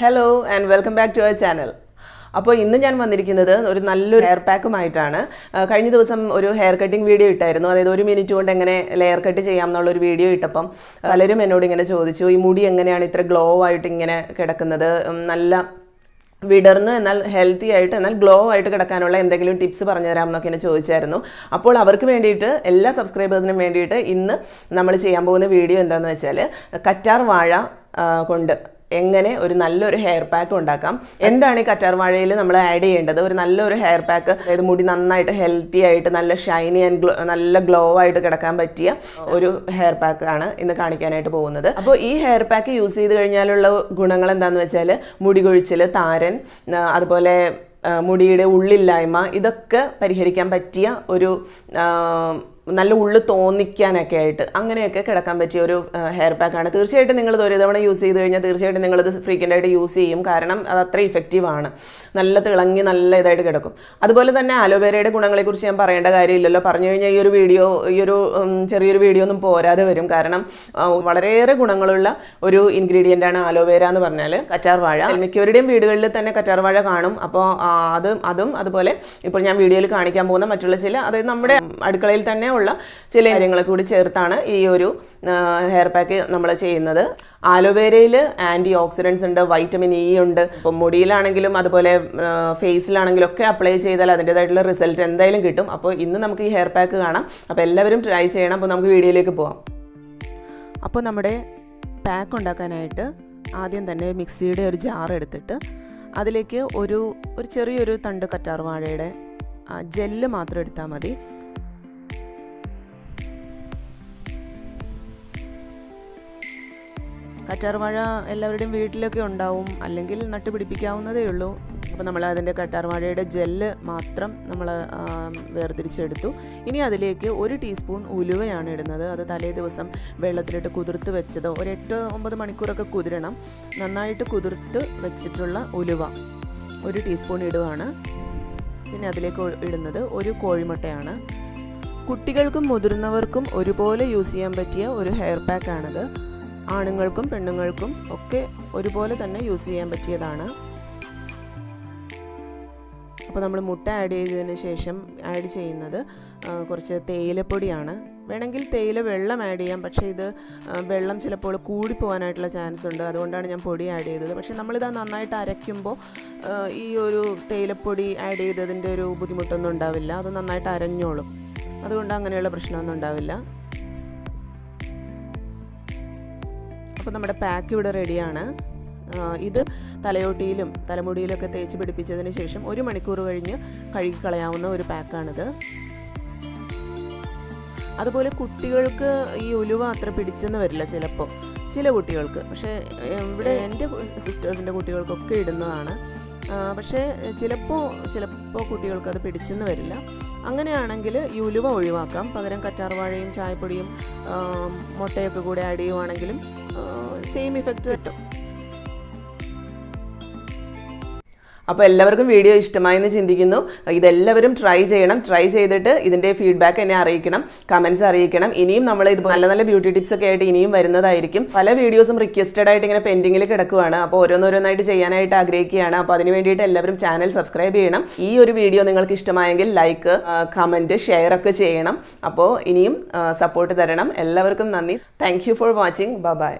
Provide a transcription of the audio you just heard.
Hello and welcome back to our channel അപ്പോൾ ഇന്ന് ഞാൻ വന്നിരിക്കുന്നത് ഒരു നല്ലൊരു ഹെയർ പാക്കുമായിട്ടാണ് കഴിഞ്ഞ ദിവസം ഒരു ഹെയർ കട്ടിംഗ് വീഡിയോ ഇട്ടായിരുന്നു. അതായത് ഒരു മിനിറ്റ് കൊണ്ട് എങ്ങനെ ലെയർ കട്ട് ചെയ്യാം എന്നുള്ളൊരു വീഡിയോ ഇട്ടപ്പം പലരും എന്നോട് ഇങ്ങനെ ചോദിച്ചു ഈ മുടി എങ്ങനെയാണ് ഇത്ര ഗ്ലോ ആയിട്ട് ഇങ്ങനെ കിടക്കുന്നത്? നല്ല വിടർന്ന് എന്നാൽ ഹെൽത്തി ആയിട്ട് എന്നാൽ ഗ്ലോ ആയിട്ട് കിടക്കാനുള്ള എന്തെങ്കിലും ടിപ്സ് പറഞ്ഞു തരാം എന്നൊക്കെ എന്നെ ചോദിച്ചായിരുന്നു. അപ്പോൾ അവർക്ക് വേണ്ടിയിട്ട് എല്ലാ സബ്സ്ക്രൈബേഴ്സിനും വേണ്ടിയിട്ട് ഇന്ന് നമ്മൾ ചെയ്യാൻ പോകുന്ന വീഡിയോ എന്താണെന്ന് വെച്ചാൽ കറ്റാർ വാഴ കൊണ്ട്. എങ്ങനെ ഒരു നല്ലൊരു ഹെയർ പാക്ക് ഉണ്ടാക്കാം? എന്താണ് ഈ കറ്റാർവാഴയിൽ നമ്മൾ ആഡ് ചെയ്യേണ്ടത്? ഒരു നല്ലൊരു ഹെയർ പാക്ക് അതായത് മുടി നന്നായിട്ട് ഹെൽത്തി ആയിട്ട് നല്ല ഷൈനി ആൻഡ് ഗ്ലോ നല്ല ഗ്ലോ ആയിട്ട് കിടക്കാൻ പറ്റിയ ഒരു ഹെയർ പാക്ക് ആണ് ഇന്ന് കാണിക്കാനായിട്ട് പോകുന്നത്. അപ്പോൾ ഈ ഹെയർ പാക്ക് യൂസ് ചെയ്ത് കഴിഞ്ഞാലുള്ള ഗുണങ്ങൾ എന്താണെന്ന് വെച്ചാൽ മുടി കൊഴിച്ചിൽ താരൻ അതുപോലെ മുടിയുടെ ഉള്ളില്ലായ്മ ഇതൊക്കെ പരിഹരിക്കാൻ പറ്റിയ ഒരു നല്ല ഉള്ളു തോന്നിക്കാനൊക്കെ ആയിട്ട് അങ്ങനെയൊക്കെ കിടക്കാൻ പറ്റിയ ഒരു ഹെയർ പാക്കാണ് തീർച്ചയായിട്ടും നിങ്ങൾ ഇത് ഒരു തവണ യൂസ് ചെയ്ത് കഴിഞ്ഞാൽ തീർച്ചയായിട്ടും നിങ്ങളിത് ഫ്രീക്വന്റ് ആയിട്ട് യൂസ് ചെയ്യും. കാരണം അത് അത്ര ഇഫക്റ്റീവ് ആണ്. നല്ല തിളങ്ങി നല്ല ഇതായിട്ട് കിടക്കും. അതുപോലെ തന്നെ അലോവേരയുടെ ഗുണങ്ങളെക്കുറിച്ച് ഞാൻ പറയേണ്ട കാര്യമില്ലല്ലോ. പറഞ്ഞു കഴിഞ്ഞാൽ ഈ ഒരു വീഡിയോ ഈ ഒരു ചെറിയൊരു വീഡിയോ ഒന്നും പോരാതെ വരും. കാരണം വളരെയേറെ ഗുണങ്ങളുള്ള ഒരു ഇൻഗ്രീഡിയന്റ് ആണ് അലോവേര എന്ന് പറഞ്ഞാൽ കറ്റാർ വാഴ. മിക്കവരുടെയും വീടുകളിൽ തന്നെ കറ്റാർ വാഴ കാണും. അപ്പോൾ അത് അതും അതുപോലെ ഇപ്പോൾ ഞാൻ വീഡിയോയിൽ കാണിക്കാൻ പോകുന്ന മറ്റുള്ള ചില അതായത് നമ്മുടെ അടുക്കളയിൽ തന്നെ ഉള്ള ചില കാര്യങ്ങൾ കൂടി ചേർത്താണ് ഈ ഒരു ഹെയർ പാക്ക് നമ്മൾ ചെയ്യുന്നത്. ആലോവേരയിൽ ആന്റി ഓക്സിഡൻസ് ഉണ്ട് വൈറ്റമിൻ ഇ ഉണ്ട്. ഇപ്പം മുടിയിലാണെങ്കിലും അതുപോലെ ഫേസിലാണെങ്കിലും ഒക്കെ അപ്ലൈ ചെയ്താൽ അതിന്റെതായിട്ടുള്ള റിസൾട്ട് എന്തായാലും കിട്ടും. അപ്പോൾ ഇന്ന് നമുക്ക് ഈ ഹെയർ പാക്ക് കാണാം. അപ്പോൾ എല്ലാവരും ട്രൈ ചെയ്യണം. അപ്പോൾ നമുക്ക് വീഡിയോയിലേക്ക് പോവാം. അപ്പോൾ നമ്മുടെ പാക്ക് ഉണ്ടാക്കാനായിട്ട് ആദ്യം തന്നെ മിക്സിയുടെ ഒരു ജാർ എടുത്തിട്ട് അതിലേക്ക് ഒരു ഒരു ചെറിയൊരു തണ്ട് കറ്റാർ വാഴയുടെ ജെല്ല് മാത്രം എടുത്താൽ മതി. കറ്റാർവാഴ എല്ലാവരുടെയും വീട്ടിലൊക്കെ ഉണ്ടാവും. അല്ലെങ്കിൽ നട്ടുപിടിപ്പിക്കാവുന്നതേ ഉള്ളൂ. അപ്പോൾ നമ്മൾ അതിന്റെ കറ്റാർവാഴയുടെ ജെല്ല് മാത്രം നമ്മൾ വേർതിരിച്ചെടുത്തു. ഇനി അതിലേക്ക് ഒരു ടീസ്പൂൺ ഉലുവയാണ് ഇടുന്നത്. അത് തലേ ദിവസം വെള്ളത്തിലിട്ട് കുതിർത്ത് വെച്ചത് ഒരു എട്ട് ഒമ്പത് മണിക്കൂറൊക്കെ കുതിരണം. നന്നായിട്ട് കുതിർത്ത് വെച്ചിട്ടുള്ള ഉലുവ ഒരു ടീസ്പൂൺ ഇടുവാണ്. പിന്നെ അതിലേക്ക് ഇടുന്നത് ഒരു കോഴിമുട്ടയാണ്. കുട്ടികൾക്കും മുതിർന്നവർക്കും ഒരുപോലെ യൂസ് ചെയ്യാൻ പറ്റിയ ഒരു ഹെയർ പാക്കാണിത്. ആണുങ്ങൾക്കും പെണ്ണുങ്ങൾക്കും ഒക്കെ ഒരുപോലെ തന്നെ യൂസ് ചെയ്യാൻ പറ്റിയതാണ്. അപ്പോൾ നമ്മൾ മുട്ട ആഡ് ചെയ്തതിന് ശേഷം ആഡ് ചെയ്യുന്നത് കുറച്ച് തേയിലപ്പൊടിയാണ്. വേണമെങ്കിൽ തേയില വെള്ളം ആഡ് ചെയ്യാം പക്ഷേ ഇത് വെള്ളം ചിലപ്പോൾ കൂടിപ്പോകാനായിട്ടുള്ള ചാൻസ് ഉണ്ട്. അതുകൊണ്ടാണ് ഞാൻ പൊടി ആഡ് ചെയ്തത്. പക്ഷേ നമ്മളിത് നന്നായിട്ട് അരയ്ക്കുമ്പോൾ ഈ ഒരു തേയിലപ്പൊടി ആഡ് ചെയ്തതിന്റെ ഒരു ബുദ്ധിമുട്ടൊന്നും ഉണ്ടാവില്ല. അത് നന്നായിട്ട് അരഞ്ഞോളും. അതുകൊണ്ട് അങ്ങനെയുള്ള പ്രശ്നമൊന്നും ഉണ്ടാവില്ല. അപ്പോൾ നമ്മുടെ പാക്ക് ഇവിടെ റെഡിയാണ് ഇത് തലയോട്ടിയിലും തലമുടിയിലൊക്കെ തേച്ച് പിടിപ്പിച്ചതിന് ശേഷം ഒരു മണിക്കൂർ കഴിഞ്ഞ് കഴുകിക്കളയാവുന്ന ഒരു പാക്കാണിത് അതുപോലെ കുട്ടികൾക്ക് ഈ ഉലുവ അത്ര പിടിച്ചെന്ന് വരില്ല ചിലപ്പോൾ ചില കുട്ടികൾക്ക്. പക്ഷേ ഇവിടെ എന്റെ സിസ്റ്റേഴ്സിന്റെ കുട്ടികൾക്കൊക്കെ ഇടുന്നതാണ്. പക്ഷേ ചിലപ്പോൾ ചിലപ്പോൾ കുട്ടികൾക്ക് അത് പിടിച്ചെന്ന് വരില്ല. അങ്ങനെയാണെങ്കിൽ ഈ ഉലുവ ഒഴിവാക്കാം. പകരം കറ്റാർവാഴയും ചായപ്പൊടിയും മുട്ടയൊക്കെ കൂടെ ആഡ് ചെയ്യുവാണെങ്കിലും സെയിം ഇഫക്റ്റ് കിട്ടും. അപ്പോൾ എല്ലാവർക്കും വീഡിയോ ഇഷ്ടമായെന്ന് ചിന്തിക്കുന്നു. ഇതെല്ലാവരും ട്രൈ ചെയ്യണം. ട്രൈ ചെയ്തിട്ട് ഇതിന്റെ ഫീഡ്ബാക്ക് എന്നെ അറിയിക്കണം. കമൻസ് അറിയിക്കണം. ഇനിയും നമ്മൾ ഇത് നല്ല നല്ല ബ്യൂട്ടി ടിപ്സ് ഒക്കെ ആയിട്ട് ഇനിയും വരുന്നതായിരിക്കും. പല വീഡിയോസും റിക്വസ്റ്റഡ് ആയിട്ട് ഇങ്ങനെ പെൻഡിങ്ങിൽ കിടക്കുകയാണ് അപ്പോൾ ഓരോന്നോരോന്നായിട്ട് ചെയ്യാനായിട്ട് ആഗ്രഹിക്കുകയാണ്. അപ്പോൾ അതിന് വേണ്ടിയിട്ട് എല്ലാവരും ചാനൽ സബ്സ്ക്രൈബ് ചെയ്യണം. ഈ ഒരു വീഡിയോ നിങ്ങൾക്ക് ഇഷ്ടമായെങ്കിൽ ലൈക്ക് കമന്റ് ഷെയർ ഒക്കെ ചെയ്യണം. അപ്പോൾ ഇനിയും സപ്പോർട്ട് തരണം. എല്ലാവർക്കും നന്ദി. താങ്ക് ഫോർ വാച്ചിങ് ബ ബൈ